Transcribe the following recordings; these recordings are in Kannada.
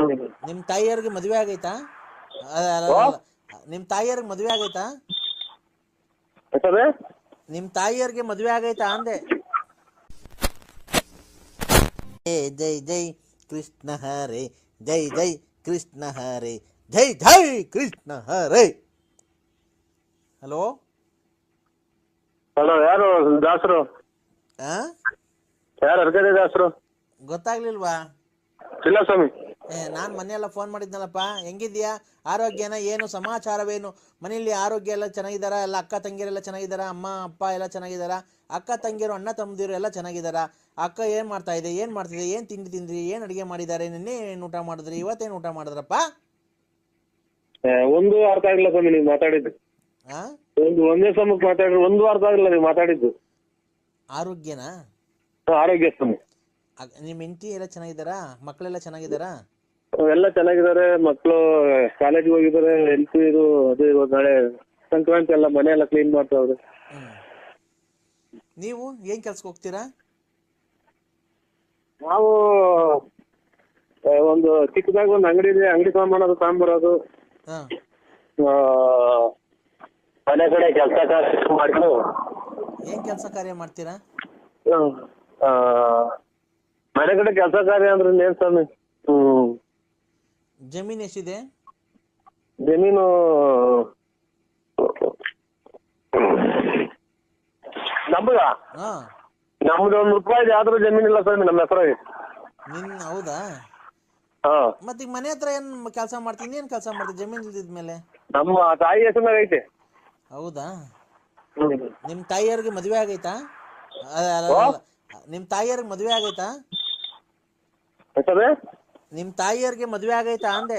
ನಿಮ್ಮ ತಾಯಿಯವ್ರಿಗೆ ಮದ್ವೆ ಆಗೈತಾ? ನಿಮ್ ತಾಯಿಯವ್ರಿಗೆ ಮದುವೆ ಆಗೈತಾ? ನಿಮ್ ತಾಯಿಯವ್ರಿಗೆ ಮದ್ವೆ ಆಗೈತಾ ಅಂದೆ? ಜೈ ಜೈ ಕೃಷ್ಣ ಹರೇ ಜೈ ಜೈ ಕೃಷ್ಣ ಹರೇ ಜೈ ಜೈ ಕೃಷ್ಣ ಹರೇ. ಹಲೋ? ಹಲೋ ಯಾರು ದಾಸರು? ಯಾರು ಅರ್ಗದೆ ದಾಸರು? ಗೊತ್ತಾಗ್ಲಿಲ್ವಾ? ಇಲ್ಲ ಸ್ವಾಮಿ ನಾನು ಮೊನ್ನೆಲ್ಲ ಫೋನ್ ಮಾಡಿದ್ನಲ್ಲಪ್ಪ ಹೆಂಗಿದ್ಯಾ ಆರೋಗ್ಯನ ಏನು ಸಮಾಚಾರವೇನು? ಮನೆಯಲ್ಲಿ ಆರೋಗ್ಯ ಎಲ್ಲ ಚೆನ್ನಾಗಿದ್ದಾರ? ಎಲ್ಲ ಅಕ್ಕ ತಂಗಿಯರೆಲ್ಲ ಚೆನ್ನಾಗಿದ್ದಾರ? ಅಮ್ಮ ಅಪ್ಪ ಎಲ್ಲ ಚೆನ್ನಾಗಿದ್ದಾರ? ಅಕ್ಕ ತಂಗಿಯರು ಅಣ್ಣ ತಮ್ಮದಿರು ಎಲ್ಲ ಚೆನ್ನಾಗಿದ್ದಾರ? ಅಕ್ಕ ಏನು ಮಾಡ್ತಾ ಇದೆ? ಏನು ಮಾಡ್ತಿದೆ? ಏನು ತಿಂಡಿ ತಿಂದ್ರಿ? ಏನು ಅಡುಗೆ ಮಾಡಿದಾರೆ ನಿನ್ನೆ ಏನ್ ಊಟ ಮಾಡಿದ್ರಿ? ಇವತ್ತೇನು ಊಟ ಮಾಡಿದ್ರಪ್ಪ? ಒಂದು ಅರ್ಥ ಆಗಿಲ್ಲ ಸ್ವಾಮಿ ನೀವು ಮಾತಾಡಿದ್ದು. ಒಂದು ಒಂದೇ ಸಮಕ್ಕೆ ಮಾತಾಡಿದ್ರೆ ಒಂದು ಅರ್ಥ ಆಗಿಲ್ಲ ನೀವು ಮಾತಾಡಿದ್ದು. ಆರೋಗ್ಯನಾ? ಆರೋಗ್ಯ ಸ್ವಾಮಿ. ನಿಮ್ಮ ಹೆಂಡತಿ ಎಲ್ಲ ಚೆನ್ನಾಗಿದ್ದಾರಾ? ಮಕ್ಕಳೆಲ್ಲ ಚೆನ್ನಾಗಿದ್ದಾರಾ? ಎಲ್ಲ ಚೆನ್ನಾಗಿದ್ದಾರೆ ಮಕ್ಕಳು ಕಾಲೇಜ್ಗೆ ಹೋಗಿದ್ದಾರೆ ಹೆಲ್ತ್ ಇದು ಅದು ಇವಾಗ ನಾಳೆ ಸಂಕ್ರಾಂತಿ ಎಲ್ಲ ಮನೆ ಎಲ್ಲ ಕ್ಲೀನ್ ಮಾಡ್ತಾವ್ರೆ. ನೀವು ಏನ್ ಕೆಲ್ಸಕ್ಕೆ ಹೋಗ್ತೀರಾ? ನಾವು ಆ, ಒಂದು ಚಿಕ್ಕದಾಗಿ ಒಂದು ಅಂಗಡಿ ಇದೆ ಅಂಗಡಿ ಸಾಮಾನು ಅದು ತಗೊಂಬರೋದು ಹಾಂ. ಆ, ಮನೆ ಕಡೆ ಕೆಲಸ ಮಾಡ್ಕೊಂಡು. ಏನು ಕೆಲಸ ಕಾರ್ಯ ಮಾಡ್ತೀರಾ? ಆ, ಮನೆ ಕಡೆ ಕೆಲಸ ಕಾರ್ಯ ಅಂದ್ರೆ ಏನ್ ಸ್ವಾಮಿ? ಜಮೀನು ಎಷ್ಟಿದೆ? ಜಮೀನು ನಮ್ಗ ಹಾಂ. ನಮ್ದು ಒಂದ್ ರೂಪಾಯಿ ಆದ್ರೂ ಜಮೀನಿಲ್ಲ ಸ್ವಾಮಿ ನಮ್ಮ ಹೆಸರಾಗಿ ನಿನ್ ಹೌದಾ? ಹಾ. ಮತ್ತೆ ಈಗ ಮನೆ ಹತ್ರ ಏನ್ ಕೆಲಸ ಮಾಡ್ತೀನಿ ಏನ್ ಕೆಲಸ ಮಾಡ್ತೀನಿ ಜಮೀನು ಇಲ್ದಿದ್ಮೇಲೆ ನಮ್ಮ ತಾಯಿ ಹೆಸರಿನಾಗ ಐತೆ. ಹೌದಾ? ಹ್ಮ್. ನಿಮ್ಮ ತಾಯಿಯವ್ರಿಗೆ ಮದುವೆ ಆಗೈತಾ? ಅಲ್ಲ, ಅಲ್ಲ, ಅಲ್ಲ. ನಿಮ್ಮ ತಾಯಿಯವ್ರಿಗೆ ಮದುವೆ ಆಗೈತಾ? ನಿಮ್ಮ ತಾಯಿಯವ್ರಿಗೆ ಮದ್ವೆ ಆಗೈತಾ ಅಂದೆ?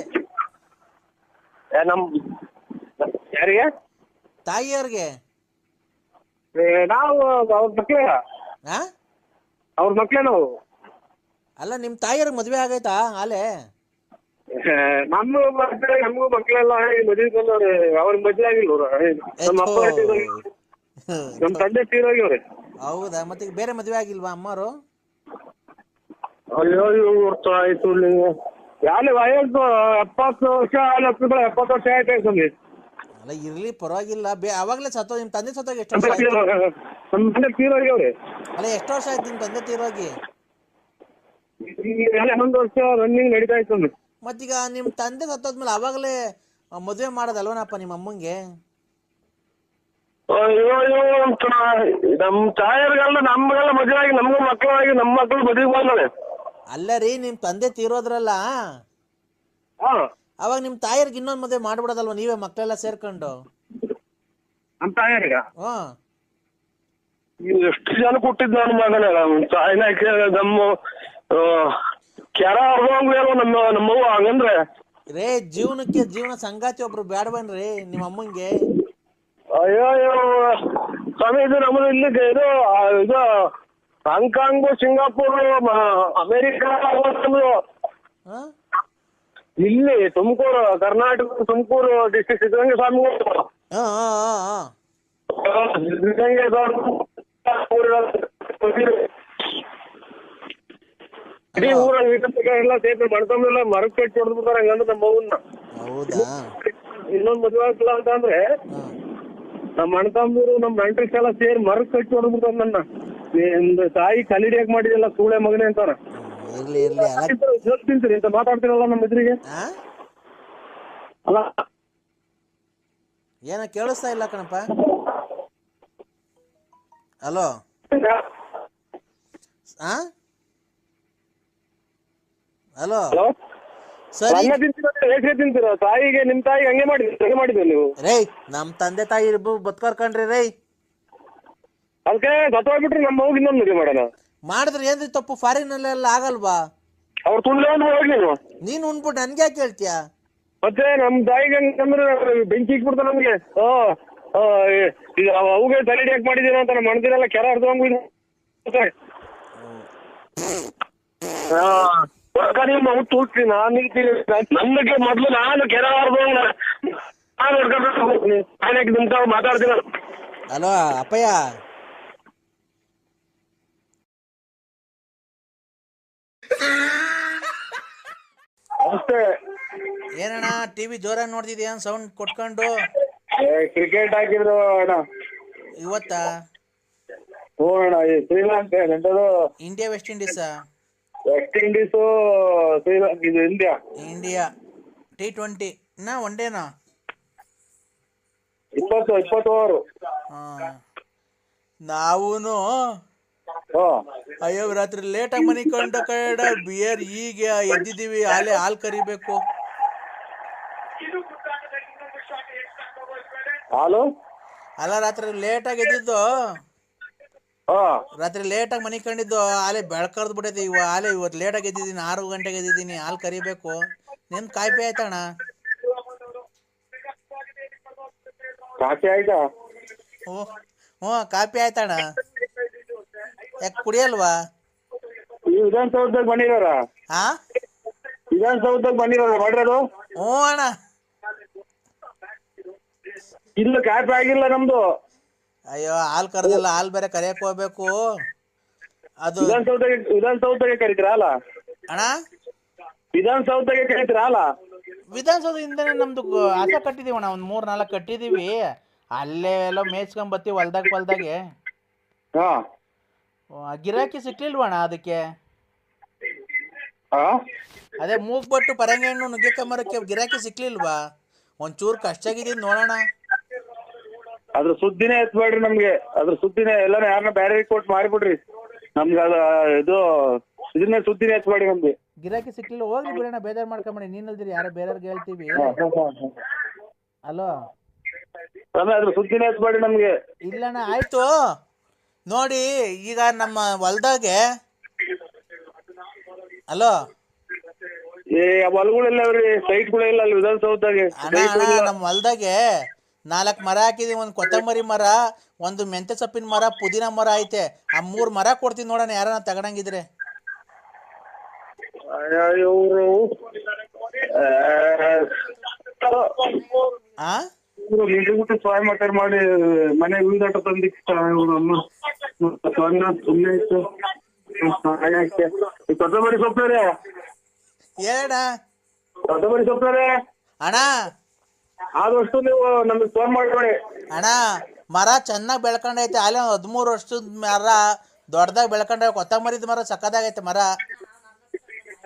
ಏ, ನಮ್ ಯಾರಿಗೆ? ತಾಯಿಯವ್ರಿಗೆ? ಏ, ನಾವು ಅವ್ರ ಮಕ್ಳೇ. ಹಾ ಅವ್ರ ಮಕ್ಳೇ ನಾವು. ಅಲ್ಲ ನಿಮ್ ತಾಯಿಯವ್ರಿಗೆ ಮದ್ವೆ ಆಗೈತಾ ಆಲೆ? ಏ, ನಮ್ಮ ಮಕ್ಳು ನಮಗೂ ಮಕ್ಳೆಲ್ಲ ಮದುವೆ ಬಂದವ್ರೆ. ಅವ್ರ ಮದ್ವೆ ಆಗಿಲ್ಲ ಅವ್ರು. ನಮ್ಮ ಅಪ್ಪ ತೀರೋಗಿ ನಮ್ಮ ತಂದೆ ತೀರೋಗ್ಯವ್ರೆ ಹೌದಾ? ಮತ್ತೆ ಬೇರೆ ಮದ್ವೆ ಆಗಿಲ್ವಾ ಅಮ್ಮರು ಅಯ್ಯೋ ಇವ್ರು ಆಯ್ತು ನೀವು. ಯಾರು ವಯಸ್ಸು? ಎಪ್ಪತ್ತು ವರ್ಷ ಹತ್ತು ಎಪ್ಪತ್ತು ವರ್ಷ ಆಯ್ತು ಸ್ವಾಮಿ. ಅಲ್ಲ ಇರ್ಲಿ ಪರವಾಗಿಲ್ಲ. ಬೇ ಅವಾಗಲೇ ಸತ್ತೋ ನಿಮ್ಮ ತಂದೆ ಸತ್ತೋಗಿ ಎಷ್ಟು ವರ್ಷ ಆಯ್ತು? ನಮ್ಮ ತಂದೆ ತೀರೋಗ್ಯವ್ರೆ ಅಲ್ಲ ಎಷ್ಟು ವರ್ಷ ಆಯ್ತು ನಿಮ್ಮ ತಂದೆ ತೀರೋಗಿ? ಒಂದು ಹನ್ನೊಂದು ವರ್ಷ ರನ್ನಿಂಗ್ ನಡೀತಾ ಇತ್ತು ಸ್ವಾಮಿ. ಮತ್ತೀಗ ನಿಮ್ಮ ತಂದೆ ಸತ್ತೋದ್ಮೇಲೆ ಅವಾಗಲೇ ಮದುವೆ ಮಾಡೋದಲ್ವನಪ್ಪ ನಿಮ್ಮ ಅಮ್ಮಂಗೆ? ಅಯ್ಯೋ ಅಯ್ಯೋ ನಮ್ಮ ತಾಯರ್ಗೆಲ್ಲ ನಮ್ಗೆಲ್ಲ ಮದುವೆ ಆಗಿ ನಮಗೂ ಮಕ್ಕಳಾಗಿ ನಮ್ಮ ಮಕ್ಕಳು ಮದುವೆ ಬಂದವೆ ಅಲ್ಲ ರೀ ನಿಮ್ ತಂದೆ ತೀರೋದ್ರಲ್ಲ? ಹಾ. ಅವಾಗ ನಿಮ್ ತಾಯಿಯರ್ಗ್ ಇನ್ನೊಂದ್ ಮದ್ವೆ ಮಾಡ್ಬಿಡೋದಲ್ವ? ನೀವೇ ಮಕ್ಕಳೆಲ್ಲ ಸೇರ್ಕೊಂಡು? ನಮ್ ತಾಯರ್ಗ ಹ್ಮ್ ಇವ್ ಎಷ್ಟು ಜನ ಕೊಟ್ಟಿದ್ದ ನನ್ನ ಮಗನ? ನಮ್ಮ ತಾಯಿನ ಕೇ- ನಮ್ಮ ಆ, ಕೆರ ಹೊರ್ದಂಗ್ ನಮ್ಮ ನಮ್ಮವ್ವ ಹಂಗಂದ್ರೆ. ರೇ ಜೀವನಕ್ಕೆ ಜೀವನ ಸಂಗಾತಿ ಒಬ್ರು ಬೇಡವನ್ರಿ ನಿಮ್ ಅಮ್ಮಂಗೆ. ಅಯ್ಯೋ ಅಯ್ಯೋ ಸ್ವಾಮಿ ಇದು ನಮ್ಮದು ಇಲ್ಲಿ ಇದು ಆ, ಇದು ಹಾಂಗ್ಕಾಂಗ್ ಸಿಂಗಾಪುರ್ ಅಮೇರಿಕ ಇಲ್ಲಿ ತುಮಕೂರು ಕರ್ನಾಟಕ ತುಮಕೂರು ಡಿಸ್ಟ್ರಿಕ್ಟ್ ಸಿದ್ಧಗಂಗೆ ಸ್ವಾಮಿ ಹಾಂ ಹಾಂ ಹಾಂ ಸಿದ್ಧಗಂಗೆ ಇಡೀ ಊರಲ್ಲಿ ಎಲ್ಲ ಸೇರ್ಸಿ ಮಣ್ತಂಬೆಲ್ಲ ಮರಕ್ ಕಟ್ಟಿ ಹೊಡೆದು ಬಿಡ್ತಾರೆ ಹಂಗಂದ್ರೆ ನಮ್ಮ ಮಗುನ್ನ ಇನ್ನೊಂದ್ ಮದುವೆ ಆಗ್ತಿಲ್ಲ ಅಂತ ಅಂದ್ರೆ ನಮ್ಮ ಅಣ್ಣ ತಮ್ಮರು ನಮ್ಮ ನೆಂಟ್ರಿಸ್ ಎಲ್ಲ ಸೇರಿ ಮರಕ್ ಕಟ್ಟಿ ಹೊಡೆದು ನನ್ನ. ತಾಯಿ ಕಲಿಡಿಯಾಕ್ ಮಾಡಿದೆಲ್ಲ ಸೂಳೆ ಮಗನೇ ಅಂತಾರ ಇರ್ಲಿ ಇರ್ಲಿ ಅಲ್ಲ. ಜೋತ್ ತಿಂತೀರಿ? ಅಂತ ಮಾತಾಡ್ತಿರಲ್ಲ ನಮ್ಮ ಎದುರಿಗೆ? ಆ? ಅಲ್ಲ. ಏನೋ ಕೇಳಿಸ್ತಾ ಇಲ್ಲ ಕಣಪ್ಪ. ಹಲೋ. ಆ? ಹಲೋ. ಹಲೋ. ಸರಿ. ಅನ್ನ ತಿಂತೀರ ತಾಯಿಗೆ ನಿಮ್ ತಾಯಿಗೆ ಹಂಗೆ ಮಾಡಿದ್ರಿ ಹಂಗೆ ಮಾಡಿದ್ರಿ ನೀವು? ರೇ ನಮ್ಮ ತಂದೆ ತಾಯಿ ಇಬ್ಬರು ಬದುಕರ್ಕಂಡ್ರಿ ರೇ. ಅದಕ್ಕೆ ಸತ್ತೋಗ್ಬಿಟ್ರೆ ನಮ್ಮ ಮಗು ಇನ್ನೊಂದು ಮದುವೆ ಮಾಡೋಣ. ಮಾಡಿದ್ರೆ ಏನ್ರಿ ತಪ್ಪು? ಫಾರಿನ್ ಫಾರಿನಲ್ಲೆಲ್ಲ ಆಗಲ್ವಾ? ಅವ್ರು ತುಳ್ಳೆ ಒಂದು ಹೋಗಿ ನೀವು ನೀನು ಉಂಡ್ಬಿಟ್ಟು ನನ್ಗೆ ಯಾಕೆ ಹೇಳ್ತೀಯ? ಮತ್ತೆ ನಮ್ ತಾಯಿಗೆ ಅಂದ್ರೆ ಬೆಂಕಿ ಇಕ್ಬಿಡ್ತಾರೆ ನಮ್ಗೆ. ಆ, ಈ- ಈಗ ಅವುಗೆ ತಲೆಡಿ ಯಾಕೆ ಅಂತ ನಮ್ಮ ಮಣದಿರೆಲ್ಲ ಕೆರ ಹರಿದೋಂಗು ನಿಮ್ಮ ಮಗು ತೂಗ್ತೀನಿ ನಾನು ನನಗೆ ಮೊದ್ಲು ನಾನು ಕೆರ ಹರಿದೋಂಗ ನಾನು ಹಿಡ್ಕೊಂಡು ನಾನೇ ನಿಂತಾವ್ ಮಾತಾಡ್ತೀನಿ? ಹಲೋ ಅಪ್ಪಯ್ಯ. ನಮಸ್ತೆ. ಏನಣ್ಣ ಟಿವಿ ಜೋರಾಗಿ ನೋಡ್ತಿದ್ಯಾ ಸೌಂಡ್ ಕೊಟ್ಕೊಂಡು? ಕ್ರಿಕೆಟ್ ಹಾಕಿದ್ರು ಅಣ್ಣ. ಇವತ್ತ? ಹ್ಞೂ ಅಣ್ಣ ಈ Sri Lanka ಎಂಟದು India West Indies West Indies Sri Lanka ಇದು ಇಂಡಿಯಾ ಇಂಡಿಯಾ ಟಿ ಟ್ವೆಂಟಿ ನಾ ಒನ್ ಡೇನಾ ಇಪ್ಪತ್ತು ಇಪ್ಪತ್ತು ಓವರು ಹಾಂ. ನಾವೂನು ಅಯ್ಯೋ ರಾತ್ರಿ ಲೇಟಾಗಿ ಮನೆ ಕಂಡ ಕಡೆ ಬಿಯರ್ ಈಗ ಎದ್ದಿದೀವಿ ಆಲೆ ಹಾಲ್ ಕರಿಬೇಕು. ಹಾಲು? ಅಲ್ಲ ರಾತ್ರಿ ಲೇಟಾಗಿ ಎದ್ದಿದ್ದು? ರಾತ್ರಿ ರಾತ್ರಿ ಲೇಟಾಗಿ ಮನೆ ಕಂಡಿದ್ದು ಆಲೆ ಬೆಳ್ಕರ್ದ್ ಬಿಟ್ಟೈತಿ ಇವ ಆಲೆ ಇವತ್ತು ಆಗಿ ಎದ್ದಿದ್ದೀನಿ ಆರು ಗಂಟೆಗೆ ಎದ್ದಿದ್ದೀನಿ ಹಾಲ್ ಕರಿಬೇಕು. ನಿಮ್ ಕಾಯ್ಪೆ ಆಯ್ತಣ್ಣ? ಕಾಫಿ ಆಯ್ತಾ? ಹ್ಞೂ ಹ್ಞೂ ಕಾಫಿ ಆಯ್ತಣ್ಣ. ಯಾಕೆ ಕುಡಿಯಲ್ವಾ? ಈ ವಿಧಾನಸೌಧದಾಗ ಬಂದಿರೋರ? ಹಾ ವಿಧಾನಸೌಧದಾಗ ಬಂದಿರೋರ ಮಾಡಿರೋದು? ಹ್ಞೂ ಅಣ್ಣ. ಇಲ್ಲ ಕಾಫಿ ಆಗಿಲ್ಲ ನಮ್ದು. ಅಯ್ಯೋ ಹಾಲ್ ಕರೆದಿಲ್ಲ ಹಾಲ್ ಬೇರೆ ಕರಿಯಕ್ಕೆ ಹೋಗ್ಬೇಕು. ಅದು ವಿಧಾನಸೌಧಗೆ ವಿಧಾನಸೌಧಗೆ ಕರಿತೀರಾ ಅಲ್ಲ? ಅಣ್ಣ? ವಿಧಾನಸೌಧಗೆ ಕರಿತೀರಾ ಅಲ್ಲ? ವಿಧಾನಸೌಧದಿಂದನೇ ನಮ್ದು ಗ- ಹಸ ಕಟ್ಟಿದೀವಿ ಅಣ್ಣ. ಒಂದು ಮೂರು ನಾಲ್ಕು ಕಟ್ಟಿದೀವಿ. ಅಲ್ಲೇ ಎಲ್ಲ ಮೇಯ್ಸ್ಕೊಂಡ್ ಬರ್ತೀವಿ ಹೊಲ್ದಾಗ ಹೊಲ್ದಾಗೆ ಹಾ. ಗಿರಾಕಿ ಸಿಕ್ಲಿಲ್ವಣ ಅದಕ್ಕೆ? ಅದೇ ಮೂಗ್ಬಟ್ಟು ಪರಂಗಿ ಹಣ್ಣು ನುಗ್ಗೆಕಾಯಿ ಮರಕ್ಕೆ ಗಿರಾಕಿ ಸಿಕ್ಲಿಲ್ವಾ? ಒಂಚೂರು ಕಷ್ಟ ಆಗಿದ್ದೀನಿ ನೋಡೋಣ. ಅದ್ರ ಸುದ್ದಿನೇ ಎತ್ಬೇಡ್ರಿ ನಮ್ಗೆ. ಅದ್ರ ಸುದ್ದಿನೇ ಎಲ್ಲಾನು ಯಾರನ್ನ ಬೇರೆ ಕೊಟ್ಟು ಮಾಡಿಬಿಡ್ರಿ ನಮ್ಗೆ ಅದ ಇದು ಇದನ್ನೇ ಸುದ್ದಿನೇ ಎತ್ಬೇಡಿ ನಮ್ಗೆ. ಗಿರಾಕಿ ಸಿಕ್ಲಿಲ್ಲ ಹೋಗ್ಲಿ ಬಿಡೋಣ ಬೇಜಾರ್ ಮಾಡ್ಕೊಂಬಿಡಿ. ನೀನಲ್ದಿರಿ ಯಾರೋ ಬೇರೆಯವ್ರಿಗೆ ಹೇಳ್ತೀವಿ. ಅಲೋ? ಅದ್ರ ಸುದ್ದಿನೇ ಎತ್ಬೇಡಿ ನಮ್ಗೆ. ಇಲ್ಲಣ್ಣ ಆಯ್ತು. ನೋಡಿ ಈಗ ನಮ್ಮ ಹೊಲ್ದಾಗೆ ಹಲೋ ಏ ಹೊಲಗಳೆಲ್ಲ ಅವ್ರಿ ಸೈಟ್ಗಳೆಲ್ಲ ಅಲ್ಲಿ ವಿಧಾನಸೌಧದಾಗೆ. ಅಣ್ಣ ಅಣ್ಣ ನಮ್ಮ ಹೊಲ್ದಾಗೆ ನಾಲ್ಕು ಮರ ಹಾಕಿದೀವಿ ಒಂದು ಕೊತ್ತಂಬರಿ ಮರ ಒಂದು ಮೆಂತೆ ಸೊಪ್ಪಿನ ಮರ ಪುದೀನ ಮರ ಐತೆ. ಆ ಮೂರು ಮರ ಕೊಡ್ತೀನಿ ನೋಡೋಣ ಯಾರನ್ನ ತಗೊಂಡಂಗಿದ್ರೆ. ಇವರು ಆ ಮಾಡಿ ಮನೆ ಉಳಿದಾಟ ಅಮ್ಮ ಸುಮ್ಮನೆ ಇತ್ತು ಕೊತ್ತಂಬರಿ ಸೊಪ್ಪರೆ ಹೇಳಣ್ಣ. ಕೊತ್ತಂಬರಿ ಸೊಪ್ಪರೆ ಅಣ್ಣ. ಆದಷ್ಟು ನೀವು ನಮಗೆ ಫೋನ್ ಮಾಡ್ಬೇಡಿ ಅಣ್ಣ ಮರ ಚೆನ್ನಾಗಿ ಬೆಳ್ಕೊಂಡೈತೆ. ಅಲ್ಲೇ ಒಂದು ಹದಿಮೂರು ವರ್ಷದ ಮರ ದೊಡ್ಡದಾಗಿ ಬೆಳ್ಕೊಂಡ. ಕೊತ್ತಂಬರಿದ ಮರ ಸಕ್ಕದಾಗೈತೆ ಮರ.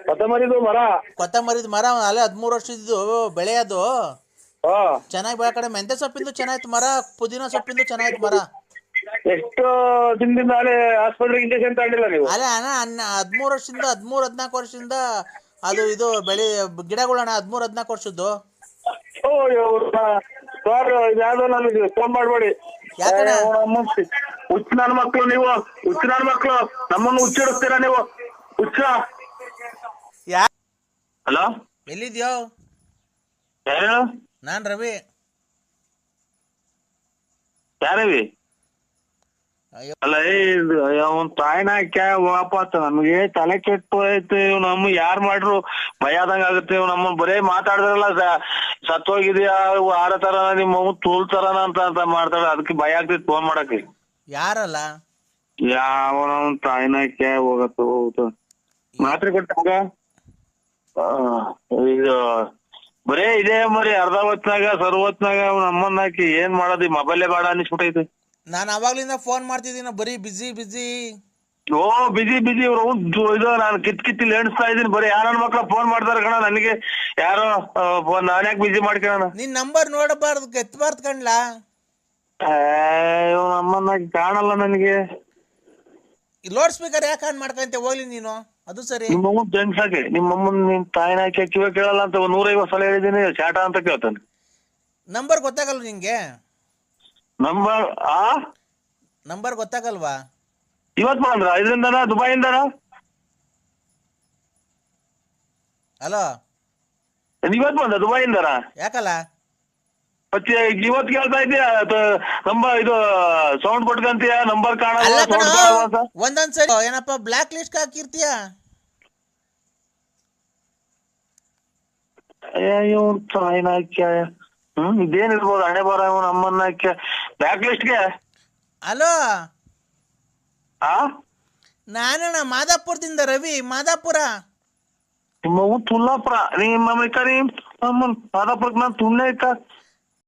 ಕೊತ್ತಂಬರಿದು ಮರ ಕೊತ್ತಂಬರಿದ ಮರ ಅಲ್ಲೇ ಹದಿಮೂರು ವರ್ಷದ್ದು ಬೆಳೆಯೋದು. ಚೆನ್ನಾಗಿ ಬೆಳ್ಕೊಂಡೆ. ಮೆಂತ್ಯ ಸೊಪ್ಪಿಂದು ಚೆನ್ನಾಗಿತ್ತು ಮರ ಪುದೀನ ಸೊಪ್ಪಿಂದು ಚೆನ್ನಾಗಿತ್ತು ಮರ. ಎಷ್ಟು ದಿನದಿಂದ ಅಲ್ಲೇ ಹಾಸ್ಪಿಟ್ಲಿಗೆ ಇಂಜೆಕ್ಷನ್ ತಗೊಂಡಿಲ್ಲ ನೀವು. ಅಲ್ಲ ಅಣ್ಣ ಅನ್ನ ಹದಿಮೂರು ವರ್ಷದಿಂದ ಹದಿಮೂರು ಹದಿನಾಲ್ಕು ವರ್ಷದಿಂದ ಅದು ಇದು ಬೆಳೆ ಗಿಡಗಳಣ್ಣ ಹದಿಮೂರು ಹದಿನಾಲ್ಕು ವರ್ಷದ್ದು. ಓ ಸರ್ ಇದ್ಯಾವ್ದೋ ನನಗೆ ಫೋನ್ ಮಾಡ್ಬೇಡಿ. ಯಾಕಣ್ಣ? ಹುಚ್ಚ ನನ್ನ ಮಕ್ಳು ನೀವು ಹುಚ್ಚ ಮಕ್ಕಳು ಮಕ್ಳು ನಮ್ಮನ್ನು ಹುಚ್ಚಿಡಿಸ್ತೀರಾ ನೀವು? ಹುಚ್ಚ ಯಾ ಹಲೋ? ಎಲ್ಲಿದ್ಯೋ? ಯಾರು? ನಾನು ರವಿ. ಯಾರವಿ ಅಲ್ಲ ಅವನ್ ತಾಯಿನ ವಾಪಾತ್ ನಮಗೆ ತಲೆ ಕೆಟ್ಟು ಹೋಯ್ತು ಇವ್ ನಮ್ಮ ಯಾರ್ ಮಾಡ್ರು ಭಯ ಆದಂಗ ಆಗುತ್ತೆ. ಇವ್ ನಮ್ಮ ಬರೇ ಮಾತಾಡಿದ್ರಲ್ಲ ಸತ್ತೋಗಿದ್ಯಾ? ಹೋಗಿದ್ಯಾ ಆಡ ತರ ನಿಮ್ಮ ತೋಲ್ ತರ ಅಂತ ಅಂತ ಮಾಡ್ತಾಳೆ. ಅದಕ್ಕೆ ಭಯ ಆಗ್ತೈತಿ ಫೋನ್ ಮಾಡಕ್ಕೆ. ಯಾರಲ್ಲ? ಯಾವ ತಾಯಿನ ಕ್ಯಾ ಹೋಗತ ಹೋಗ್ತು ಮಾತ್ರೆ ಕೊಟ್ಟಾಗ? ಇದು ಬರೇ ಇದೇ ಮರಿ. ಅರ್ಧ ಹೊತ್ನಾಗ ಸರ್ವತ್ನಾಗ ನಮ್ಮನ್ನ ಹಾಕಿ ಏನ್ ಮಾಡೋದು? ಮೊಬೈಲೇ ಬೇಡ ಅನಿಸ್ಬಿಟ್ಟೈತೆ ನಾನು ಅವಾಗ್ಲಿಂದ ಫೋನ್ ಮಾಡ್ತಿದ್ದೀನಿ ಬರೀ ಬಿಜಿ ಬಿಜಿ ಓ ಬಿಜಿ ಬಿಜಿ ಇವ್ರು. ಇದು ನಾನು ಕಿತ್ ಕಿತ್ತಿ ಎಣಿಸ್ತಾ ಇದೀನಿ ಬರೀ ಯಾರ ಮಕ್ಳ ಫೋನ್ ಮಾಡ್ತಾರ ಕಣ ನನಗೆ ಯಾರೋ ಫೋನ್ ನಾನ್ ಯಾಕೆ ಬಿಜಿ ಮಾಡ್ಕೊಳ್ಳೋಣ ನಿನ್ ನಂಬರ್ ನೋಡಬಾರ್ದು ಎತ್ತಬಾರ್ದು ಕಣ್ಲಾ? ಅಮ್ಮನ ಕಾಣಲ್ಲ ನನಗೆ. ಲೋಡ್ ಸ್ಪೀಕರ್ ಯಾಕೆ ಆನ್ ಮಾಡ್ಕಂತೆ ಹೋಗ್ಲಿ ನೀನು? ಅದು ಸರಿ. ಸಾಕಿ. ನಿಮ್ಮ ನಿಮ್ಮಮ್ಮನ್ ನಿನ್ ತಾಯಿನ ಹಾಕಿ ಕಿವ ಕೇಳಲ್ಲ ಅಂತ ಒಂದ್ ನೂರೈವತ್ ಸಲ ಹೇಳಿದೀನಿ ಚಾಟ ಅಂತ ಕೇಳ್ತಾನೆ. ನಂಬರ್ ಗೊತ್ತಾಗಲ್ಲ ನಿಂಗೆ? ನಂಬರ್ ಆ? ನಂಬರ್ ಗೊತ್ತಾಗಲ್ವಾ? ಇವತ್ ಬಂದ್ರ ಇದರಿಂದನ? ದುಬೈಯಿಂದನ? ಹಲೋ ಇವತ್ ಬಂದ ದುಬೈಯಿಂದನ? ಯಾಕಲ್ಲ? ಮತ್ತೆ ಇವತ್ ಕೇಳ್ತಾ ಇದೀಯ ನಂಬರ್ ಇದು ಸೌಂಡ್ ಕೊಟ್ಕಂತೀಯ? ನಂಬರ್ ಕಾಣಲ್ಲ ಅಲ್ಲ ಕಣ sound ಕಾಣಲ್ಲ ಒಂದೊಂದ್ ಸರಿ ಏನಪ್ಪ ಬ್ಲಾಕ್ ಲಿಸ್ಟ್ ಹಾಕಿರ್ತೀಯ? ಅಯ್ಯೋ ತಾಯಿನ ಹ್ಮ್ ಇದೇನಿರ್ಬೋದು ಹಣೆ ಬರ ನಮ್ಮನ್ನ ಬ್ಯಾಕ್ ಲಿಸ್ಟ್ಗೆ ಹಲೋ ಆ? ನಾನಣ್ಣ ಮಾದಾಪುರದಿಂದ ರವಿ ಮಾದಾಪುರ. ನಿಮ್ಮ ತುಲ್ಲಾಪುರ ನಿಮ್ಮ ಅಮ್ಮನ್ ಪಾದಾಪುರಕ್ಕೆ ನಾನು ತುಣ್ಣೆ ಇಕ್ಕ.